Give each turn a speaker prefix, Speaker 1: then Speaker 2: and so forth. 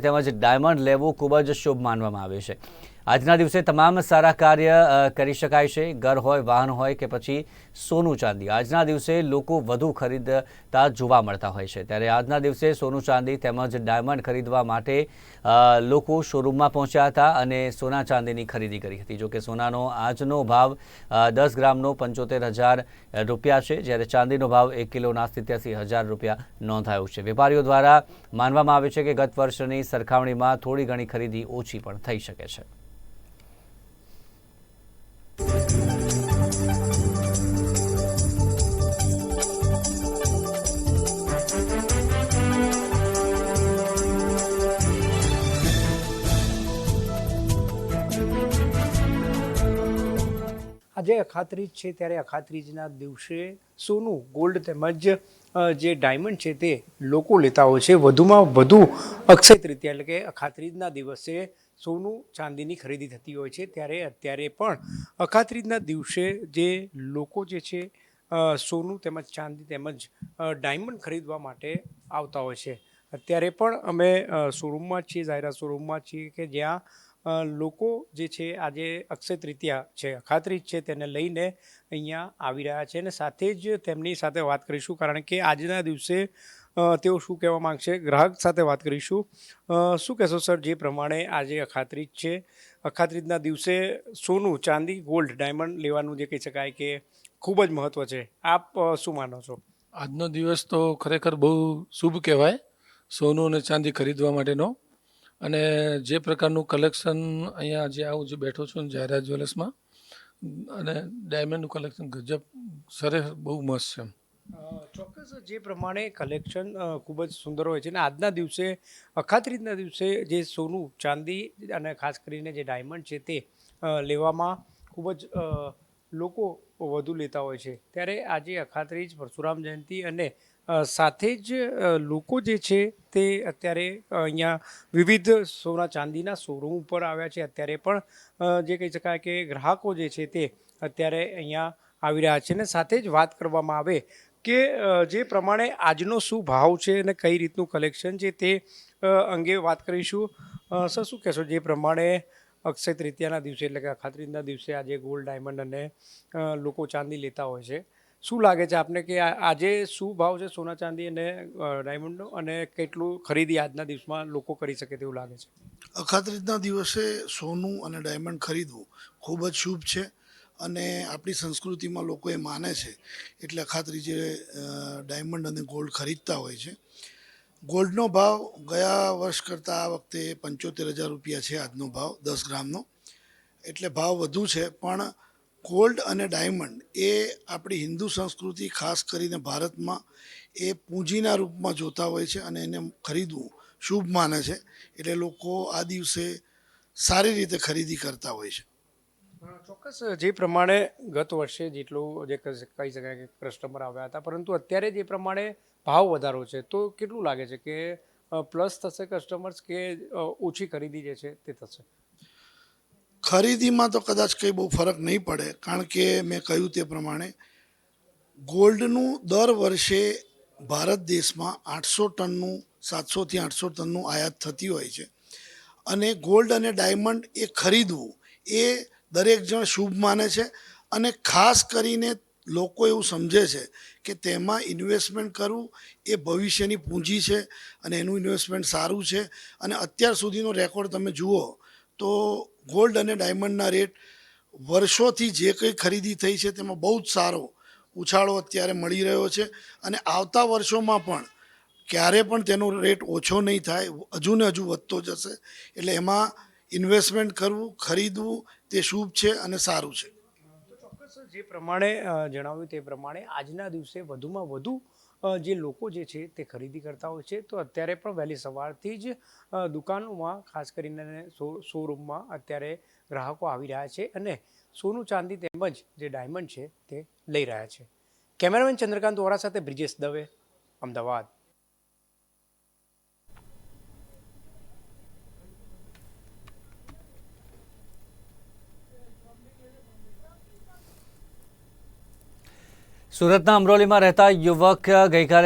Speaker 1: તેમજ ડાયમંડ લેવું ખૂબ જ શુભ માનવામાં આવે છે. આજના દિવસે તમામ સારા કાર્ય કરી શકાય છે. ઘર હોય, વાહન હોય કે પછી સોનું ચાંદી. આજના દિવસે લોકો વધુ ખરીદતા જોવા મળતા હોય છે. ત્યારે આજના દિવસે સોનું ચાંદી તેમજ ડાયમંડ ખરીદવા માટે લોકો શોરૂમમાં પહોંચ્યા હતા અને સોના ચાંદીની ખરીદી કરી હતી. જોકે સોનાનો આજનો ભાવ દસ ગ્રામનો પંચોતેર હજાર રૂપિયા છે, જ્યારે ચાંદીનો ભાવ એક કિલોના સિત્યાસી હજાર રૂપિયા નોંધાયો છે. વેપારીઓ દ્વારા માનવામાં આવે છે કે ગત વર્ષની સરખામણીમાં થોડી ઘણી ખરીદી ઓછી પણ થઈ શકે છે.
Speaker 2: આજે અખાત્રીજ છે ત્યારે અખાત્રીજના દિવસે સોનું, ગોલ્ડ તેમજ જે ડાયમંડ છે તે લોકો લેતા હોય છે. વધુમાં વધુ અક્ષય તૃતીયા એટલે કે અખાત્રીજના દિવસે સોનું ચાંદીની ખરીદી થતી હોય છે. ત્યારે અત્યારે પણ અખાત્રીજના દિવસે જે લોકો જે છે સોનું તેમજ ચાંદી તેમજ ડાયમંડ ખરીદવા માટે આવતા હોય છે. અત્યારે પણ અમે શોરૂમમાં છીએ, જાહેરાત શોરૂમમાં છીએ કે જ્યાં લોકો જે છે, આજે અક્ષય તૃતીયા છે, અખાત્રીજ છે, તેને લઈને અહીંયા આવી રહ્યા છે અને સાથે જ તેમની સાથે વાત કરીશું કારણ કે આજના દિવસે તેઓ શું કહેવા માંગશે? ગ્રાહક સાથે વાત કરીશું. શું કહેશો સર? જે પ્રમાણે આજે અખાત્રીજ છે, અખાત્રીજના દિવસે સોનું, ચાંદી, ગોલ્ડ, ડાયમંડ લેવાનું જે કહી શકાય કે ખૂબ જ મહત્ત્વ છે. આપ શું માનો છો?
Speaker 3: આજનો દિવસ તો ખરેખર બહુ શુભ કહેવાય. સોનું અને ચાંદી ખરીદવા માટેનો અને જે પ્રકારનું કલેક્શન અહીંયા જે આવું જે બેઠો છું જાહેરાત જ્વેલર્સમાં, અને ડાયમંડનું કલેક્શન ગજબ સરસ, બહુ મસ્ત છે
Speaker 2: ચોક્કસ જે પ્રમાણે કલેક્શન ખૂબ જ સુંદર હોય છે અને આજના દિવસે અખાત્રીજના દિવસે જે સોનું, ચાંદી અને ખાસ કરીને જે ડાયમંડ છે તે લેવામાં ખૂબ જ લોકો વધુ લેતા હોય છે. ત્યારે આજે અખાત્રીજ પરશુરામ જયંતિ અને સાથે જ લોકો જે છે તે અત્યારે અહીંયા વિવિધ સોના ચાંદીના શોરૂમ ઉપર આવ્યા છે. અત્યારે પણ જે કહી શકાય કે ગ્રાહકો જે છે તે અત્યારે અહીંયા આવી રહ્યા છે અને સાથે જ વાત કરવામાં આવે કે જે પ્રમાણે આજનો શું ભાવ છે અને કઈ રીતનું કલેક્શન છે તે અંગે વાત કરીશું. સર, શું કહેશો? જે પ્રમાણે અક્ષય તૃતીયાના દિવસે એટલે કે અખાત્રીજના દિવસે આજે ગોલ્ડ ડાયમંડ અને લોકો ચાંદી લેતા હોય છે. શું લાગે છે આપને કે આજે શું ભાવ છે સોના ચાંદી અને ડાયમંડનો અને કેટલું ખરીદી આજના દિવસમાં લોકો કરી શકે તેવું લાગે છે?
Speaker 4: અખાત્રીજના દિવસે સોનું અને ડાયમંડ ખરીદવું ખૂબ જ શુભ છે અને આપણી સંસ્કૃતિમાં લોકો એ માને છે. એટલે અખાત્રીજે ડાયમંડ અને ગોલ્ડ ખરીદતા હોય છે. ગોલ્ડનો ભાવ ગયા વર્ષ કરતાં આ વખતે પંચોતેર હજાર રૂપિયા છે આજનો ભાવ, દસ ગ્રામનો. એટલે ભાવ વધુ છે, પણ ગોલ્ડ અને ડાયમંડ એ આપણી હિન્દુ સંસ્કૃતિ, ખાસ કરીને ભારતમાં, એ પૂંજીના રૂપમાં જોતા હોય છે અને એને ખરીદવું શુભ માને છે. એટલે લોકો આ દિવસે સારી રીતે ખરીદી કરતા હોય છે.
Speaker 2: ચોક્કસ. જે પ્રમાણે ગત વર્ષે જેટલું જે કહી શકાય કે કસ્ટમર આવ્યા હતા, પરંતુ અત્યારે જે પ્રમાણે ભાવ વધારો છે, તો કેટલું લાગે છે કે પ્લસ થશે કસ્ટમર્સ કે ઓછી ખરીદી જે છે તે થશે?
Speaker 4: ખરીદીમાં તો કદાચ કંઈ બહુ ફરક નહીં પડે, કારણ કે મેં કહ્યું તે પ્રમાણે ગોલ્ડનું દર વર્ષે ભારત દેશમાં આઠસો ટનનું, સાતસોથી આઠસો ટનનું આયાત થતી હોય છે. અને ગોલ્ડ અને ડાયમંડ એ ખરીદવું એ દરેક જણ શુભ માને છે અને ખાસ કરીને લોકો એવું સમજે છે કે તેમાં ઇન્વેસ્ટમેન્ટ કરવું એ ભવિષ્યની પૂંજી છે અને એનું ઇન્વેસ્ટમેન્ટ સારું છે. અને અત્યાર સુધીનો રેકોર્ડ તમે જુઓ તો ગોલ્ડ અને ડાયમંડના રેટ વર્ષોથી જે કંઈ ખરીદી થઈ છે તેમાં બહુ જ સારો ઉછાળો અત્યારે મળી રહ્યો છે. અને આવતા વર્ષોમાં પણ ક્યારે પણ તેનો રેટ ઓછો નહીં થાય, હજુ ને હજુ વધતો જશે. એટલે એમાં ઇન્વેસ્ટમેન્ટ કરવું, ખરીદવું તે શુભ છે અને સારું છે.
Speaker 2: ચોક્કસ જે પ્રમાણે જણાવ્યું તે પ્રમાણે આજના દિવસે વધુમાં વધુ જે લોકો જે છે તે ખરીદી કરતા હોય છે. તો અત્યારે પણ વહેલી સવારથી જ દુકાનોમાં, ખાસ કરીને શોરૂમમાં અત્યારે ગ્રાહકો આવી રહ્યા છે અને સોનું ચાંદી તેમજ જે ડાયમંડ છે તે લઈ રહ્યા છે. કેમેરામેન ચંદ્રકાંત વોરા સાથે બ્રિજેશ દવે, અમદાવાદ.
Speaker 1: સુરતના અમરોલીમાં રહેતા યુવક ગઈકાલે